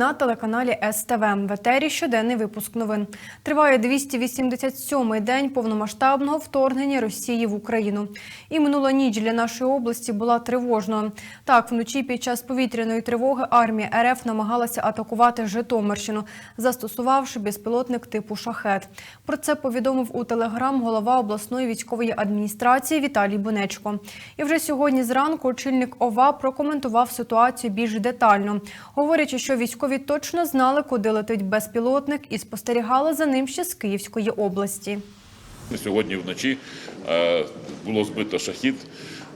На телеканалі СТВ. В етері щоденний випуск новин. Триває 287-й день повномасштабного вторгнення Росії в Україну. І минула ніч для нашої області була тривожною. Так, вночі під час повітряної тривоги армія РФ намагалася атакувати Житомирщину, застосувавши безпілотник типу шахет. Про це повідомив у телеграм голова обласної військової адміністрації Віталій Бунечко. І вже сьогодні зранку очільник ОВА прокоментував ситуацію більш детально, говорячи, що військові точно знали, куди летить безпілотник, і спостерігали за ним ще з Київської області. Сьогодні вночі е, було збито шахід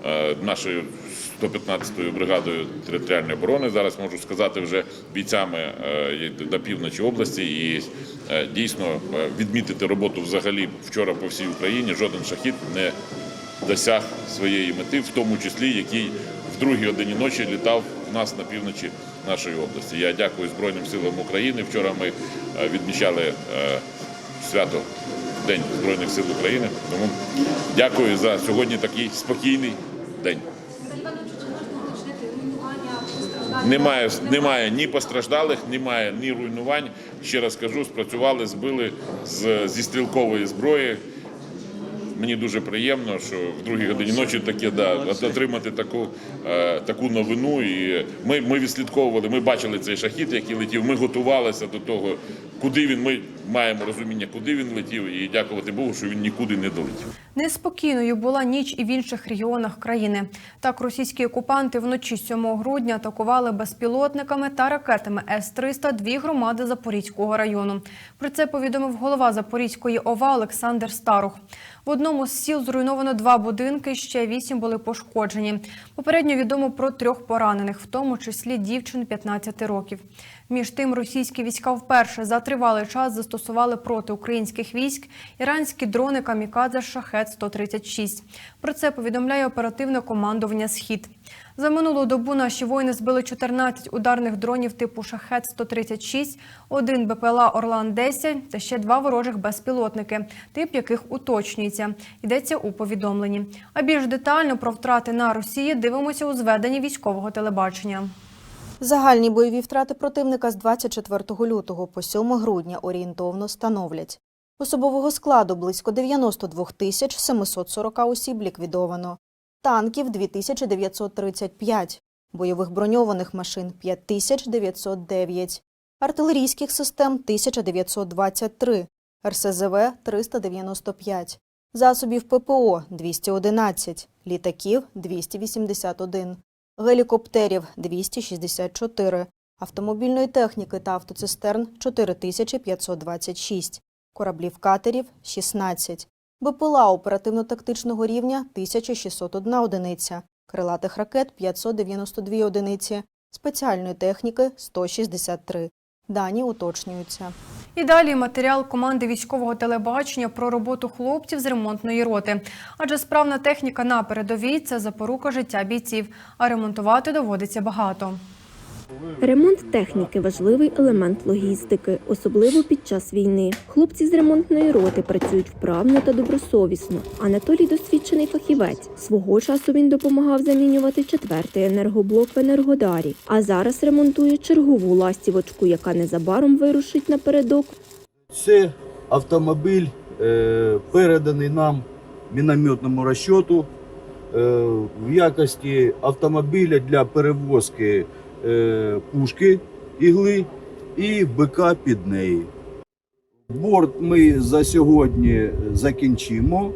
е, нашою 115-ю бригадою територіальної оборони. Зараз можу сказати вже бійцями е, до півночі області і е, дійсно е, відмітити роботу взагалі вчора по всій Україні. Жоден шахід не досяг своєї мети, в тому числі який в другій годині ночі літав у нас на півночі нашої області. Я дякую Збройним силам України. Вчора ми е, відмічали е, свято День Збройних сил України. Тому дякую за сьогодні такий спокійний день. Немає, немає ні постраждалих, немає ні руйнувань. Ще раз кажу, спрацювали, збили з, зі стрілкової зброї. Мені дуже приємно, що в другій годині ночі таке да отримати таку, е, таку новину. І ми, ми відслідковували, ми бачили цей шахід, який летів. Ми готувалися до того, куди він. Ми маємо розуміння, куди він летів, і дякувати Богу, що він нікуди не долетів. Неспокійною була ніч і в інших регіонах країни. Так, російські окупанти вночі 7 грудня атакували безпілотниками та ракетами С-300 дві громади Запорізького району. Про це повідомив голова Запорізької ОВА Олександр Старух. В одному з сіл зруйновано два будинки, ще вісім були пошкоджені. Попередньо відомо про трьох поранених, в тому числі дівчин 15 років. Між тим, російські війська вперше за тривалий час застосували проти українських військ іранські дрони камікадзе шахет 136 Про це повідомляє оперативне командування Схід. За минулу добу наші воїни збили 14 ударних дронів типу шахет 136 один БПЛА Орлан 10 та ще два ворожих безпілотники, тип яких уточнюється. Йдеться у повідомленні. А більш детально про втрати на Росії дивимося у зведенні військового телебачення. Загальні бойові втрати противника з 24 лютого по 7 грудня орієнтовно становлять. Особового складу близько 92 тисяч 740 осіб ліквідовано, танків 2935, бойових броньованих машин 5909, артилерійських систем 1923, РСЗВ 395, засобів ППО 211, літаків 281, гелікоптерів 264, автомобільної техніки та автоцистерн 4526, кораблів катерів 16, БПЛА оперативно-тактичного рівня 1601 одиниця, крилатих ракет 592 одиниці, спеціальної техніки 163. Дані уточнюються. І далі матеріал команди військового телебачення про роботу хлопців з ремонтної роти. Адже справна техніка на передовій це запорука життя бійців, а ремонтувати доводиться багато. Ремонт техніки важливий елемент логістики, особливо під час війни. Хлопці з ремонтної роти працюють вправно та добросовісно. Анатолій досвідчений фахівець. Свого часу він допомагав замінювати четвертий енергоблок в Енергодарі, а зараз ремонтує чергову ластівочку, яка незабаром вирушить напередок Це автомобіль е, переданий нам мінометному розчоту е, в якості автомобіля для перевозки пушки ігли і бика під неї. Борт ми за сьогодні закінчимо.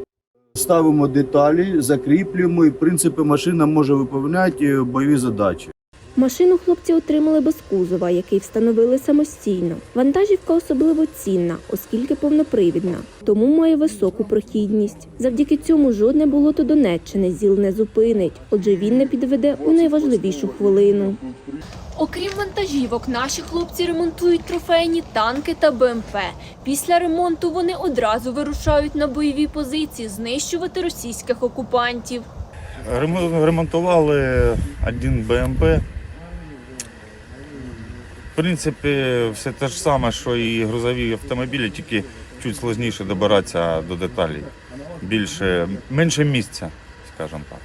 Ставимо деталі, закріплюємо і в принципі машина може виповняти бойові задачі. Машину хлопці отримали без кузова, який встановили самостійно. Вантажівка особливо цінна, оскільки повнопривідна, тому має високу прохідність. Завдяки цьому жодне болото Донеччини ЗІЛ не зупинить, отже він не підведе у найважливішу хвилину. Окрім вантажівок, наші хлопці ремонтують трофейні танки та БМП. Після ремонту вони одразу вирушають на бойові позиції знищувати російських окупантів. Ремо- Ремонтували один БМП. В принципі, все те ж саме, що і грузові автомобілі, тільки чуть складніше добиратися до деталей. Більше, менше місця, скажімо так.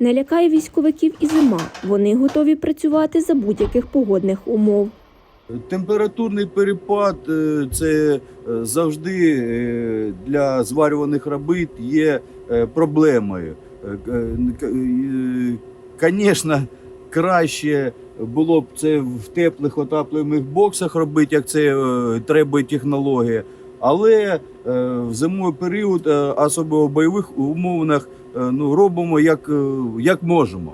Не лякає військовиків і зима. Вони готові працювати за будь-яких погодних умов. Температурний перепад е, це е, завжди е, для зварюваних робіт є е, проблемою. Звісно, краще було б це в теплих отаплюємих боксах робити, як це е, треба технологія. Але е, в зимовий період, е, особливо в бойових умовах, ну, робимо як, як можемо.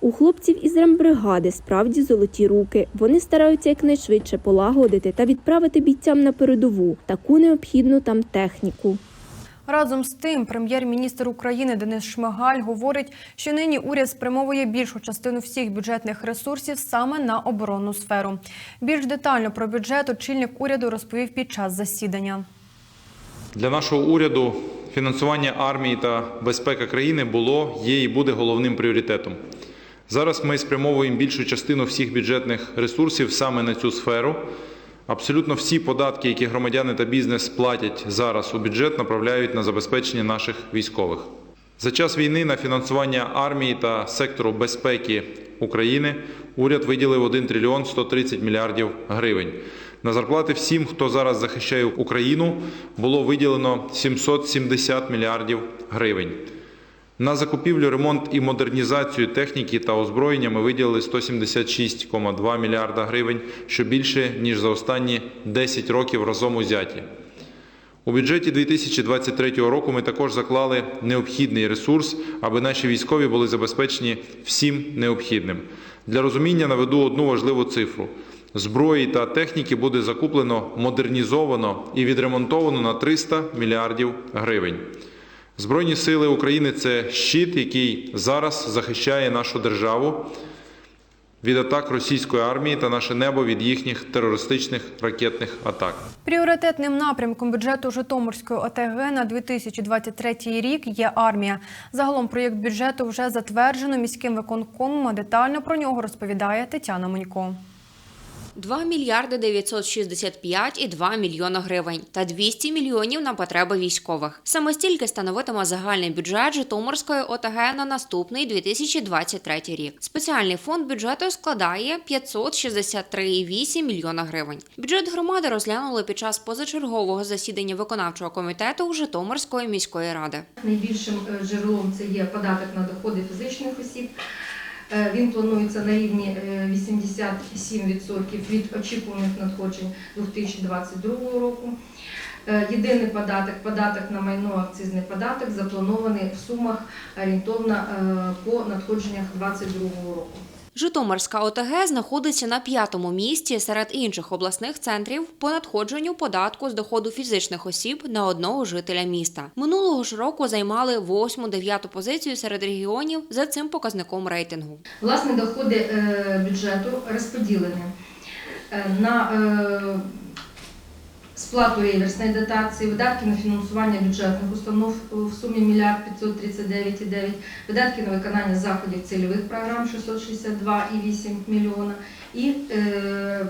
У хлопців із рембригади справді золоті руки. Вони стараються якнайшвидше полагодити та відправити бійцям на передову таку необхідну там техніку. Разом з тим, прем'єр-міністр України Денис Шмигаль говорить, що нині уряд спрямовує більшу частину всіх бюджетних ресурсів саме на оборонну сферу. Більш детально про бюджет очільник уряду розповів під час засідання. Для нашого уряду фінансування армії та безпека країни було, є і буде головним пріоритетом. Зараз ми спрямовуємо більшу частину всіх бюджетних ресурсів саме на цю сферу. Абсолютно всі податки, які громадяни та бізнес платять зараз у бюджет, направляють на забезпечення наших військових. За час війни на фінансування армії та сектору безпеки України уряд виділив 1 трильйон 130 мільярдів гривень. На зарплати всім, хто зараз захищає Україну, було виділено 770 мільярдів гривень. На закупівлю, ремонт і модернізацію техніки та озброєння ми виділили 176,2 мільярда гривень, що більше ніж за останні 10 років разом узяті. У бюджеті 2023 року ми також заклали необхідний ресурс, аби наші військові були забезпечені всім необхідним. Для розуміння наведу одну важливу цифру. Зброї та техніки буде закуплено, модернізовано і відремонтовано на 300 мільярдів гривень. Збройні сили України це щит, який зараз захищає нашу державу від атак російської армії та наше небо від їхніх терористичних ракетних атак. Пріоритетним напрямком бюджету Житомирської ОТГ на 2023 рік є армія. Загалом проєкт бюджету вже затверджено міським виконкомом. Детально про нього розповідає Тетяна Монько. 2 мільярди 965 і 2 мільйона гривень та 200 мільйонів на потреби військових. Саме стільки становитиме загальний бюджет Житомирської ОТГ на наступний 2023 рік. Спеціальний фонд бюджету складає 563,8 мільйона гривень. Бюджет громади розглянули під час позачергового засідання виконавчого комітету у Житомирської міської ради. Найбільшим е, джерелом це є податок на доходи фізичних осіб. Е, Він планується на рівні е, 87% від очікуваних надходжень 2022 року. Е, Єдиний податок, податок на майно, акцизний податок, запланований в сумах орієнтовно е, по надходженнях 2022 року. Житомирська ОТГ знаходиться на п'ятому місці серед інших обласних центрів по надходженню податку з доходу фізичних осіб на одного жителя міста. Минулого ж року займали восьму-дев'яту позицію серед регіонів за цим показником рейтингу. Власне, доходи е, бюджету розподілені е, на е, сплату реверсної дотації, видатки на фінансування бюджетних установ в сумі 1 мільярд 539,9, видатки на виконання заходів цільових програм 662,8 мільйона і е, е,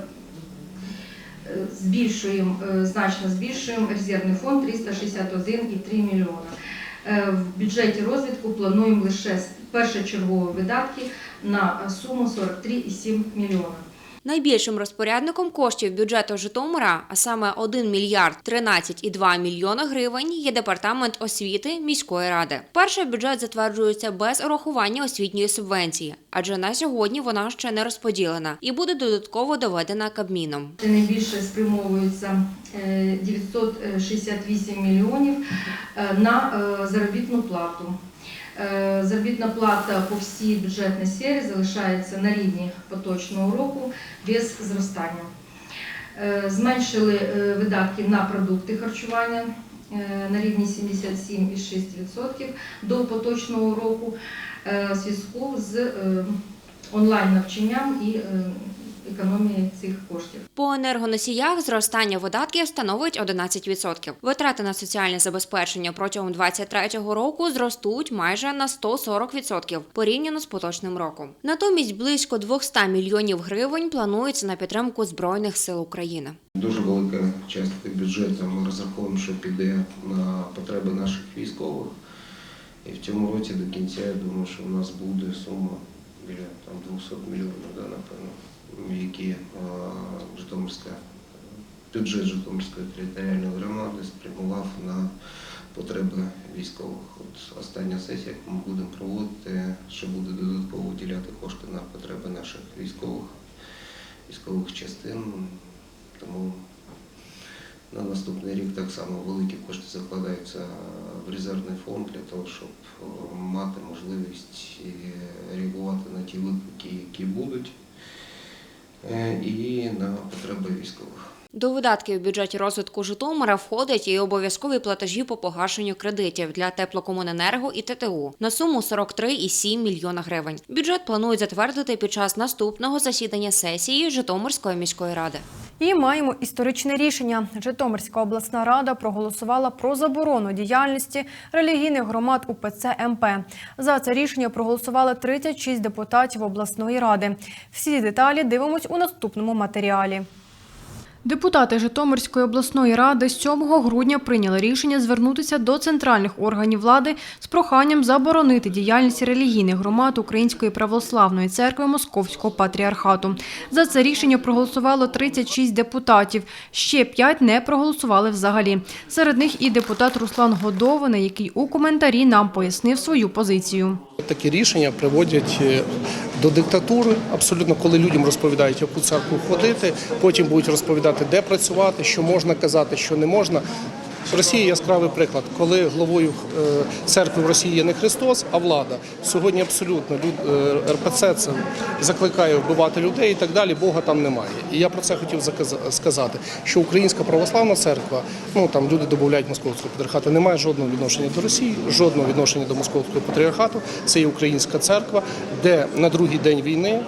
збільшуємо, е, значно збільшуємо резервний фонд 361,3 мільйона. Е, В бюджеті розвитку плануємо лише першочергові видатки на суму 43,7 мільйона. Найбільшим розпорядником коштів бюджету Житомира, а саме 1 мільярд 13,2 мільйона гривень, є департамент освіти міської ради. Перший бюджет затверджується без урахування освітньої субвенції, адже на сьогодні вона ще не розподілена і буде додатково доведена Кабміном. Найбільше спрямовується е, 968 мільйонів е, на е, заробітну плату. Е, Заробітна плата по всій бюджетній сфері залишається на рівні поточного року без зростання. Е, Зменшили е, видатки на продукти харчування на рівні 77,6% до поточного року в зв'язку з онлайн-навчанням і е, економією цих коштів. По енергоносіях зростання видатків становить 11%. Витрати на соціальне забезпечення протягом 2023 року зростуть майже на 140% порівняно з поточним роком. Натомість близько 200 мільйонів гривень планується на підтримку збройних сил України. Дуже велика частка бюджету ми розраховуємо, що піде на потреби наших військових. І в цьому році до кінця я думаю, що у нас буде сума біля там 200 мільйонів, да, напевно, які е, Житомирська бюджет Житомирської територіальної громади спрямував на потреби військових. От остання сесія, яку ми будемо проводити, що буде додатково виділяти кошти на потреби наших військових, військових частин. Тому на наступний рік так само великі кошти закладаються в резервний фонд для того, щоб е, мати можливість е, реагувати на ті виклики, які будуть, і на потреби військових. До видатків в бюджеті розвитку Житомира входять і обов'язкові платежі по погашенню кредитів для теплокомуненерго і ТТУ на суму 43,7 мільйона гривень. Бюджет планують затвердити під час наступного засідання сесії Житомирської міської ради. І маємо історичне рішення. Житомирська обласна рада проголосувала про заборону діяльності релігійних громад УПЦ МП. За це рішення проголосували 36 депутатів обласної ради. Всі деталі дивимось у наступному матеріалі. Депутати Житомирської обласної ради 7 грудня прийняли рішення звернутися до центральних органів влади з проханням заборонити діяльність релігійних громад Української православної церкви Московського патріархату. За це рішення проголосувало 36 депутатів. Ще 5 не проголосували взагалі. Серед них і депутат Руслан Годований, який у коментарі нам пояснив свою позицію. Такі рішення приводять е, до диктатури, абсолютно, коли людям розповідають, яку церкву ходити, потім будуть розповідати, де працювати, що можна казати, що не можна. Росія яскравий приклад, коли главою е, церкви в Росії є не Христос, а влада. Сьогодні абсолютно е, РПЦ це закликає вбивати людей і так далі. Бога там немає. І я про це хотів сказати, що Українська православна церква, ну там люди додають московського патріархату, не має жодного відношення до Росії, жодного відношення до московського патріархату. Це є українська церква, де на другий день війни.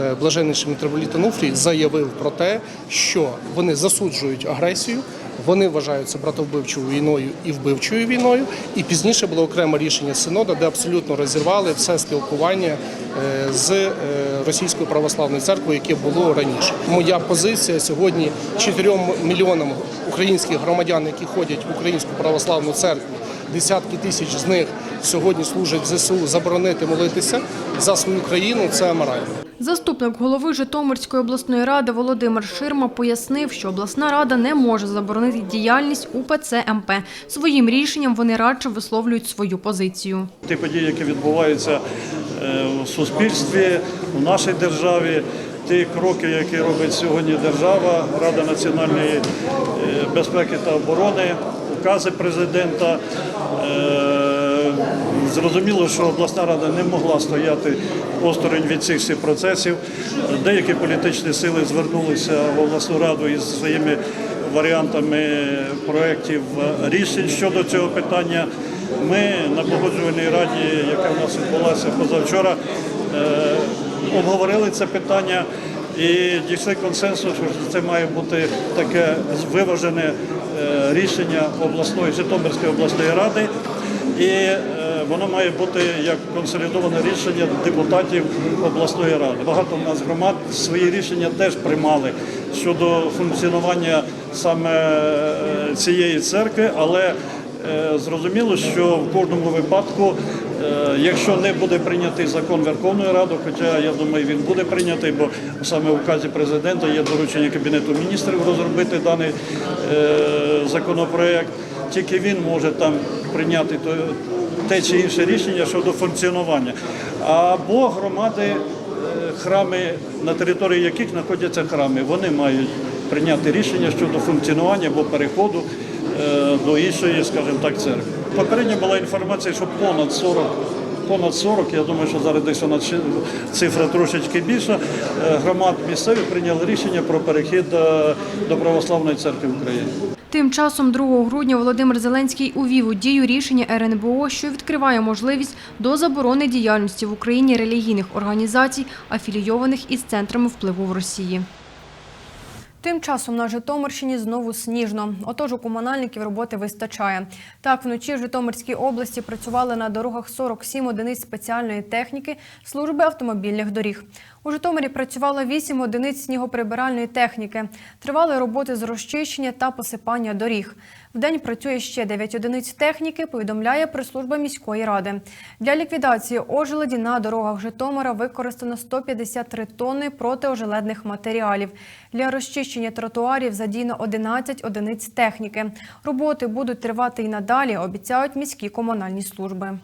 Е, Блаженніший митрополит Ануфрій заявив про те, що вони засуджують агресію, вони вважаються братовбивчою війною і вбивчою війною. І пізніше було окреме рішення синода, де абсолютно розірвали все спілкування е, з е, російською православною церквою, яке було раніше. Моя позиція сьогодні 4 мільйонам українських громадян, які ходять в українську православну церкву. Десятки тисяч з них сьогодні служать ЗСУ, заборонити молитися за свою країну це аморально. Заступник голови Житомирської обласної ради Володимир Ширма пояснив, що обласна рада не може заборонити діяльність УПЦ МП. Своїм рішенням вони радше висловлюють свою позицію. Ті події, які відбуваються е, в суспільстві, в нашій державі, ті кроки, які робить сьогодні держава, Рада національної е, безпеки та оборони, укази президента. Е, Зрозуміло, що обласна рада не могла стояти осторонь від цих всіх процесів. Деякі політичні сили звернулися в обласну раду із своїми варіантами проєктів рішень щодо цього питання. Ми на погоджувальній раді, яка в нас відбулася позавчора, е, обговорили це питання і дійшли консенсусу, що це має бути таке виважене е, рішення обласної Житомирської обласної ради. І е, воно має бути як консолідоване рішення депутатів обласної ради. Багато в нас громад свої рішення теж приймали щодо функціонування саме е, цієї церкви, але Е, Зрозуміло, що в кожному випадку, е, якщо не буде прийнятий закон Верховною Радою, хоча я думаю, він буде прийнятий, бо саме в указі президента є доручення Кабінету міністрів розробити даний законопроект, тільки він може там прийняти те чи інше рішення щодо функціонування. Або громади е, храми, на території яких знаходяться храми, вони мають прийняти рішення щодо функціонування або переходу е, до іншої, скажімо так, церкви. Попередньо була інформація, що понад 40, понад 40, я думаю, що зараз десь вона цифра трошечки більша, е, громад місцевих прийняли рішення про перехід до Православної церкви України. Тим часом 2 грудня Володимир Зеленський увів у дію рішення РНБО, що відкриває можливість до заборони діяльності в Україні релігійних організацій, афілійованих із центрами впливу в Росії. Тим часом на Житомирщині знову сніжно. Отож, у комунальників роботи вистачає. Так, вночі в Житомирській області працювали на дорогах 47 одиниць спеціальної техніки служби автомобільних доріг. У Житомирі працювало 8 одиниць снігоприбиральної техніки. Тривали роботи з розчищення та посипання доріг. Вдень працює ще 9 одиниць техніки, повідомляє прес-служба міської ради. Для ліквідації ожеледі на дорогах Житомира використано 153 тонни протиожеледних матеріалів. Для розчищення тротуарів задіяно 11 одиниць техніки. Роботи будуть тривати і надалі, обіцяють міські комунальні служби.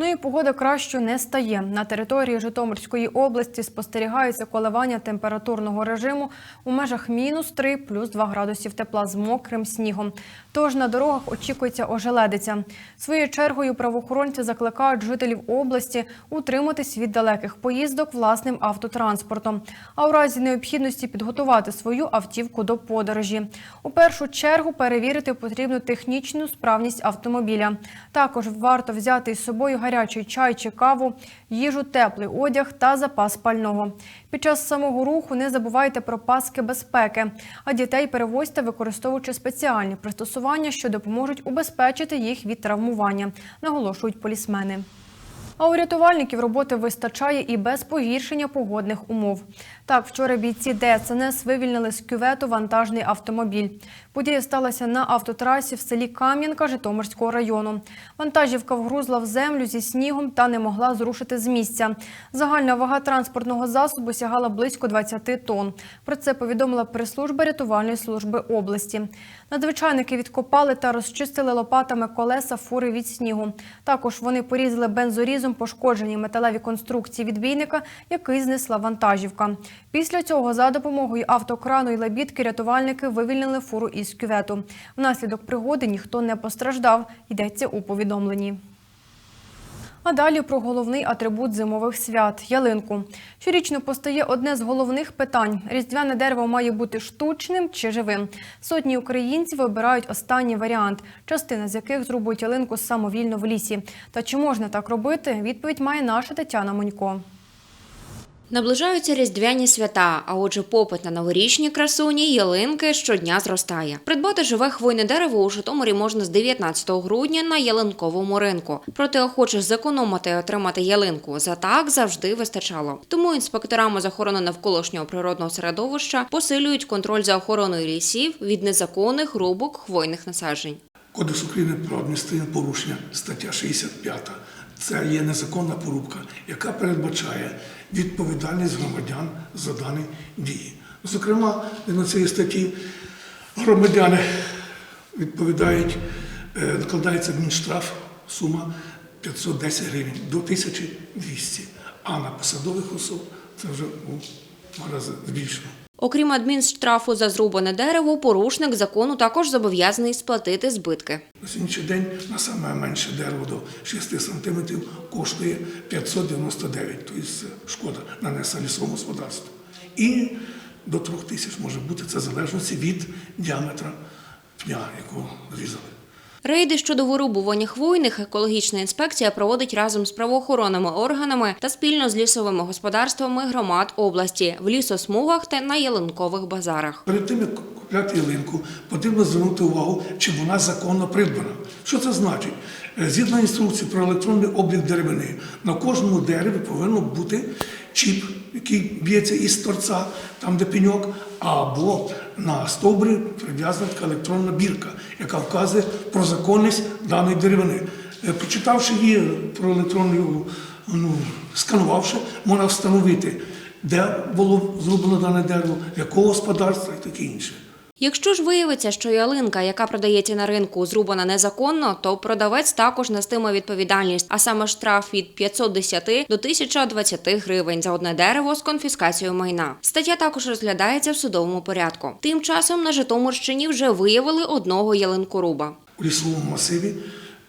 Ну і погода кращою не стає. На території Житомирської області спостерігаються коливання температурного режиму у межах мінус 3 плюс 2 градусів тепла з мокрим снігом. Тож на дорогах очікується ожеледиця. Своєю чергою правоохоронці закликають жителів області утриматись від далеких поїздок власним автотранспортом, а у разі необхідності підготувати свою автівку до подорожі. У першу чергу перевірити потрібно технічну справність автомобіля. Також варто взяти із собою гарячий чай чи каву, їжу, теплий одяг та запас пального. Під час самого руху не забувайте про паски безпеки, а дітей перевозьте, використовуючи спеціальні пристосування, що допоможуть убезпечити їх від травмування, наголошують полісмени. А у рятувальників роботи вистачає і без погіршення погодних умов. Так, вчора бійці ДСНС вивільнили з кювету вантажний автомобіль. Подія сталася на автотрасі в селі Кам'янка Житомирського району. Вантажівка вгрузла в землю зі снігом та не могла зрушити з місця. Загальна вага транспортного засобу сягала близько 20 тонн. Про це повідомила прес-служба рятувальної служби області. Надзвичайники відкопали та розчистили лопатами колеса фури від снігу. Також вони порізали бензорізом пошкоджені металеві конструкції відбійника, який знесла вантажівка. Після цього за допомогою автокрану і лебідки рятувальники вивільнили фуру із кювету. Внаслідок пригоди ніхто не постраждав, йдеться у повідомленні. А далі про головний атрибут зимових свят – ялинку. Щорічно постає одне з головних питань – різдвяне дерево має бути штучним чи живим. Сотні українців вибирають останній варіант, частина з яких зрубують ялинку самовільно в лісі. Та чи можна так робити? Відповідь має наша Тетяна Монько. Наближаються різдвяні свята, а отже, попит на новорічні красуні ялинки щодня зростає. Придбати живе хвойне дерево у Житомирі можна з 19 грудня на ялинковому ринку. Проте охочих зекономити і отримати ялинку за так завжди вистачало. Тому інспекторами з охорони навколишнього природного середовища посилюють контроль за охороною лісів від незаконних рубок хвойних насаджень. Кодекс України про адміністративне порушення, стаття 65. Це є незаконна порубка, яка передбачає відповідальність громадян за дані дії. Зокрема, на цій статті громадяни відповідають, е, накладається адмінштраф, сума 510 гривень до 1200, а на посадових особ це вже у два рази збільшено. Окрім адмінштрафу за зрубане дерево, порушник закону також зобов'язаний сплатити збитки. На сьогоднішній день на саме менше дерево до 6 см коштує 599, тобто шкода нанесена лісовому господарству. І до 3 тисяч може бути це залежності від діаметра пня, якого зрізали. Рейди щодо вирубування хвойних екологічна інспекція проводить разом з правоохоронними органами та спільно з лісовими господарствами громад області в лісосмугах та на ялинкових базарах. Перед тим, як купляти ялинку, потрібно звернути увагу, чи вона законно придбана. Що це значить? Е, Згідно інструкції про електронний облік деревини, на кожному дереві повинен бути чіп, який б'ється із торця, там де пеньок, або на стовбурі прив'язана така електронна бірка, яка вказує про законність даної деревини. Е, Прочитавши її про електронну, ну, сканувавши, можна встановити, де було зроблено дане дерево, якого господарства і таке інше. Якщо ж виявиться, що ялинка, яка продається на ринку, зрубана незаконно, то продавець також нестиме відповідальність, а саме штраф від 510 до 1020 гривень за одне дерево з конфіскацією майна. Стаття також розглядається в судовому порядку. Тим часом на Житомирщині вже виявили одного ялинкоруба. У лісовому масиві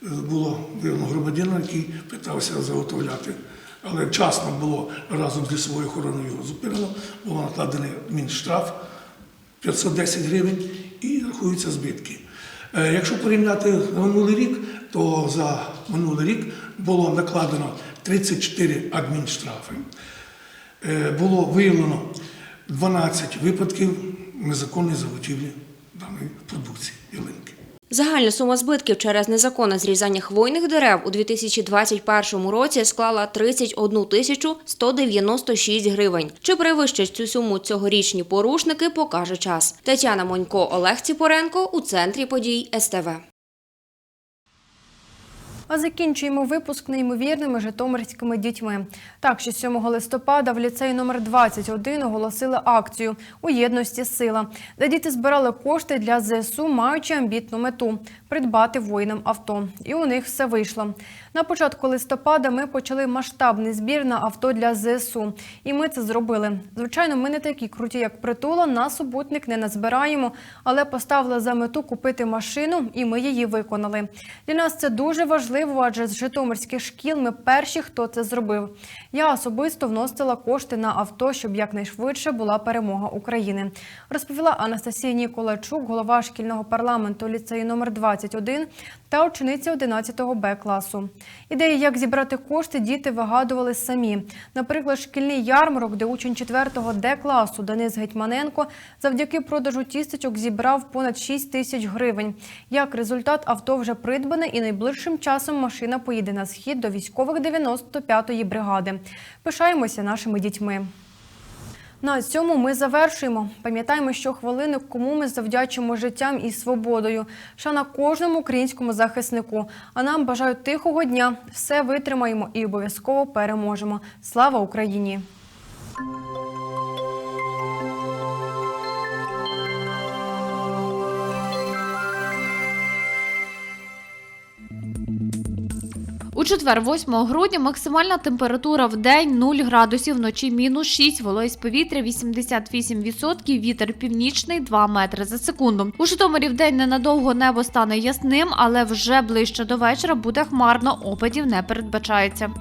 е, було виявлено громадянина, який питався заготовляти. Але вчасно було разом з лісовою охороною його зупинено, було накладений адмінштраф 510 гривень і рахуються збитки. Е, Якщо порівняти минулий рік, то за минулий рік було накладено 34 адмінштрафи. Е, Було виявлено 12 випадків незаконної заготівлі даної продукції ялинки. Загальна сума збитків через незаконне зрізання хвойних дерев у 2021 році склала 31 тисячу 196 гривень. Чи перевищать цю суму цьогорічні порушники, покаже час. Тетяна Монько, Олег Ціпоренко у центрі подій СТВ. А закінчуємо випуск неймовірними житомирськими дітьми. Так, що 7 листопада в ліцеї номер 21 оголосили акцію у єдності сила, де діти збирали кошти для ЗСУ, маючи амбітну мету придбати воїнам авто. І у них все вийшло. На початку листопада ми почали масштабний збір на авто для ЗСУ. І ми це зробили. Звичайно, ми не такі круті, як притула. На суботник не назбираємо, але поставили за мету купити машину, і ми її виконали. Для нас це дуже важливо, адже з житомирських шкіл ми перші, хто це зробив. Я особисто вносила кошти на авто, щоб якнайшвидше була перемога України. Розповіла Анастасія Ніколайчук, голова шкільного парламенту ліцею номер 21 та учениця 11 Б класу. Ідеї, як зібрати кошти, діти вигадували самі. Наприклад, шкільний ярмарок, де учень 4 Д класу Денис Гетьманенко завдяки продажу тістечок зібрав понад 6 тисяч гривень. Як результат, авто вже придбане і найближчим часом машина поїде на схід до військових 95-ї бригади. Пишаємося нашими дітьми. На цьому ми завершуємо. Пам'ятаємо, що хвилини, кому ми завдячимо життям і свободою. Шана кожному українському захиснику. А нам бажають тихого дня. Все витримаємо і обов'язково переможемо. Слава Україні! У четвер, 8 грудня, максимальна температура в день 0 градусів, вночі мінус 6, вологість повітря 88%, вітер північний 2 метри за секунду. У Житомирі в день ненадовго небо стане ясним, але вже ближче до вечора буде хмарно, опадів не передбачається.